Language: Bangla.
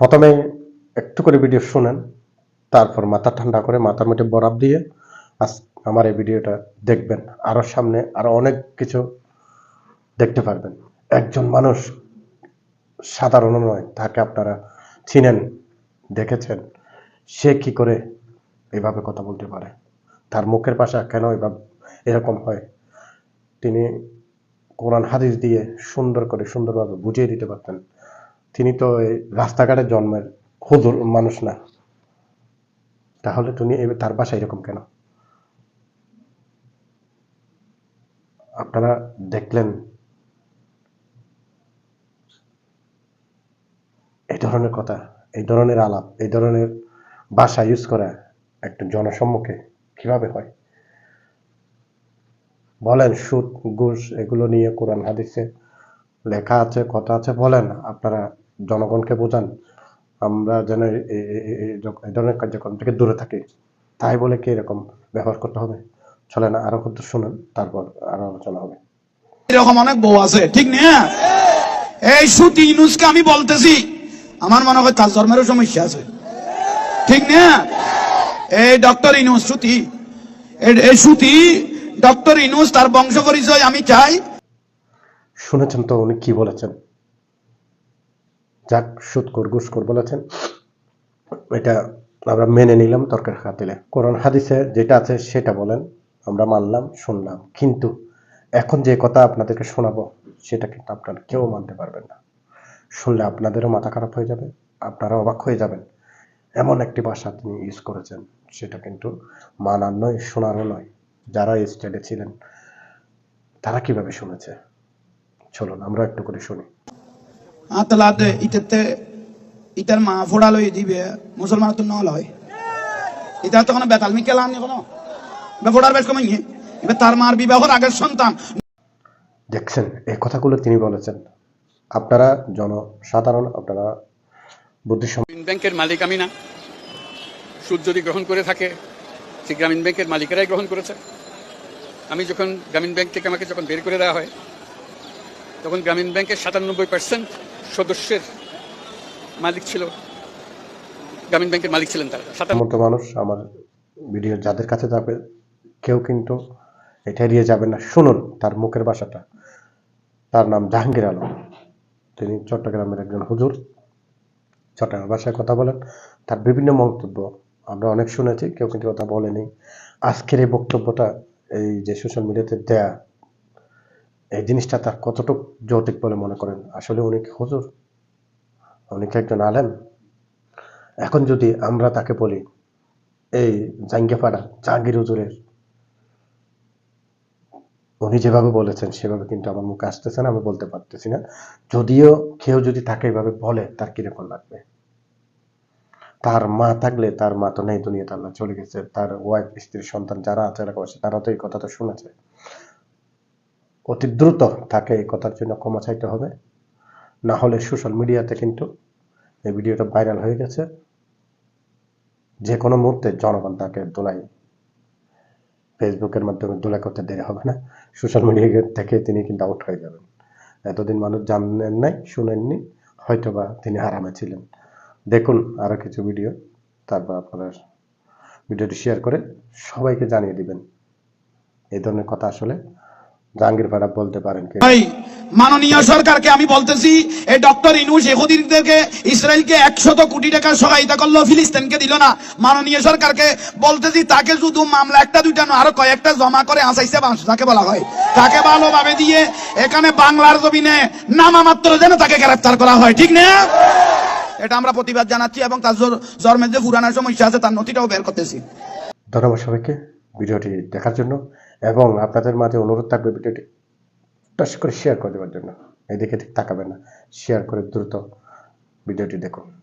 প্রথমে একটু করে ভিডিও শুনেন, তারপর মাথা ঠান্ডা করে মাথার মধ্যে বরফ দিয়ে আমার এই ভিডিওটা দেখবেন। আরও সামনে আরও অনেক কিছু দেখতে পারবেন। একজন মানুষ সাধারণ নয়, তাকে আপনারা চিনেন, দেখেছেন। সে কি করে এভাবে কথা বলতে পারে? তার মুখের ভাষা কেন এভাবে, এরকম হয়? তিনি কোরআন হাদিস দিয়ে সুন্দর করে, সুন্দরভাবে বুঝিয়ে দিতে পারতেন। তিনি তো এই রাস্তাঘাটে জন্মের হুজুর, মানুষ না। তাহলে তুমি তার বাসা এরকম কেন? আপনারা দেখলেন এই ধরনের কথা, এই ধরনের আলাপ, এই ধরনের ভাষা ইউজ করা একটা জনসম্মুখে কীভাবে হয়? বলেন, সুদ, ঘুষ, এগুলো নিয়ে কোরআন, হাদিসে লেখা আছে, কথা আছে, বলেন, আপনারা জনগণকে বোঝান। আমরা যেন এই ধরনের কার্যক্রম থেকে দূরে থাকি। তাই বলে কি এরকম ব্যবহার করতে হবে? চলেন, আরও কত শুনুন, তারপর আরও আলোচনা হবে। এরকম অনেক বউ আছে, ঠিক না? এই সুতি ইনুসকে আমি বলতেছি আমার মনে হয় তার জন্মেরও সমস্যা আছে। ঠিক না? এই ডক্টর ইনুস সুতি এই- সুতি ডক্টর ইনুস তার বংশ পরিচয় আমি চাই। শুনেছেন তো উনি কি বলেছেন? যাক সুৎকর ঘুষকর বলেছেন। এটা আমরা মেনে নিলাম তর্কের খাতিলে কোরআন হাদিসে যেটা আছে সেটা বলেন। আমরা মানলাম, শুনলাম। কিন্তু এখন যে কথা আপনাদেরকে শোনাবো, সেটা কিন্তু আপনারা কেউ মানতে পারবেন না। শুনলে আপনাদেরও মাথা খারাপ হয়ে যাবে আপনারা অবাক হয়ে যাবেন। এমন একটি ভাষা তিনি ইউজ করেছেন সেটা কিন্তু মানার নয় শোনারও নয়। যারা এই স্টেটে ছিলেন তারা কীভাবে শুনেছে? চলুন আমরা একটু করে শুনি। আতলাতে ইটাতে ইটার মা ফোড়া লই দিবে মুসলমান তো নহল হয়। এটা তো কোনো বেতাল মি কেলাম নি কোনো বেফোড়ার বেশ কমাই এবার তার মার বিবাহর আগের সন্তান। দেখছেন এই কথাগুলো তিনি বলেছেন। আপনারা জনসাধারণ আপনারা বুদ্ধিসম্পন্ন গ্রামীণ ব্যাংকের মালিক আমি না। সুদ যদি গ্রহণ করে থাকে সে গ্রামীণ ব্যাংকের মালিকেরাই গ্রহণ করেছে। আমি যখন গ্রামীণ ব্যাংক থেকে আমাকে যখন বের করে দেওয়া হয় তখন গ্রামীণ ব্যাংকের সাতানব্বই পার্সেন্ট সদস্যের মালিক ছিল। গ্রামীণ ব্যাংকের মালিক ছিলেন তারা। সাতান্ন মানুষ আমার ভিডিও যাদের কাছে যাবে কেউ কিন্তু এটা এড়িয়ে যাবে না। শুনুন তার মুখের ভাষাটা। তার নাম জাহাঙ্গীর আলম। তিনি চট্টগ্রামের একজন হুজুর, চট্টগ্রাম ভাষায় কথা বলেন। তার বিভিন্ন মন্তব্য আমরা অনেক শুনেছি, কেউ কিন্তু কথা বলেনি। আজকের এই বক্তব্যটা, এই যে সোশ্যাল মিডিয়াতে দেয়া, এই জিনিসটা তার কতটুকু যৌতিক বলে মনে করেন? আসলে উনি হুজুর? উনি একজন আলেম? এখন যদি আমরা তাকে বলি, এই জাঙ্গেপাড়া, জাহাঙ্গীর হুজুরের উনি যেভাবে বলেছেন, সেভাবে কিন্তু আমার মুখে আসতেছে না, আমি বলতে পারতেছি না। যদিও কেউ যদি তাকে এভাবে বলে, তার কীরকম লাগবে? তার মা থাকলে, তার মা তো নেই দুনিয়াতে, আল্লাহ চলে গেছে। তার ওয়াইফ স্ত্রী, সন্তান যারা আছে এলাকাবাসী তারা তো এই কথাটা শুনেছে। অতি দ্রুত তাকে এই কথার জন্য ক্ষমা চাইতে হবে। না হলে সোশ্যাল মিডিয়াতে কিন্তু এই ভিডিওটা ভাইরাল হয়ে গেছে। যে কোনো মুহূর্তে জনগণ তাকে দোলাই ফেসবুকের মাধ্যমে দোলা করতে দেরি হবে না। সোশ্যাল মিডিয়া থেকে তিনি কিন্তু আউট হয়ে যাবেন। এতদিন মানুষ জানেন নাই, শুনেননি, হয়তোবা তিনি আরামে ছিলেন। দেখুন আরও কিছু ভিডিও তারপর আপনার ভিডিওটি শেয়ার করে সবাইকে জানিয়ে দিবেন। এই ধরনের কথা আসলে জাহাঙ্গীর ভাড়া বলতে পারেন ভাই মাননীয় সরকারকে আমি বলতেছি এই ডক্টর ইনুস ইসরায়েলকে একশত কোটি টাকা সহায়তা করল ফিলিস্তিনকে দিল না। মাননীয় সরকারকে বলতেছি তাকে শুধু মামলা একটা দুইটা না আরও কয়েকটা জমা করে আসাইছে তাকে বলা হয়। তাকে ভালোভাবে দিয়ে এখানে বাংলার জমিনে নামা মাত্র যেন তাকে গ্রেফতার করা হয় ঠিক না? এটা আমরা প্রতিবাদ জানাচ্ছি এবং তার জন্মের যে পুরানো সমস্যা আছে তার নথিটাও বের করতেছি। ধন্যবাদ সবাইকে ভিডিওটি দেখার জন্য। এবং আপনাদের মাঝে অনুরোধ থাকবে ভিডিওটি টাস করে শেয়ার করে দেওয়ার জন্য। এদিকে ঠিক তাকাবেন না। শেয়ার করে দ্রুত ভিডিওটি দেখুন।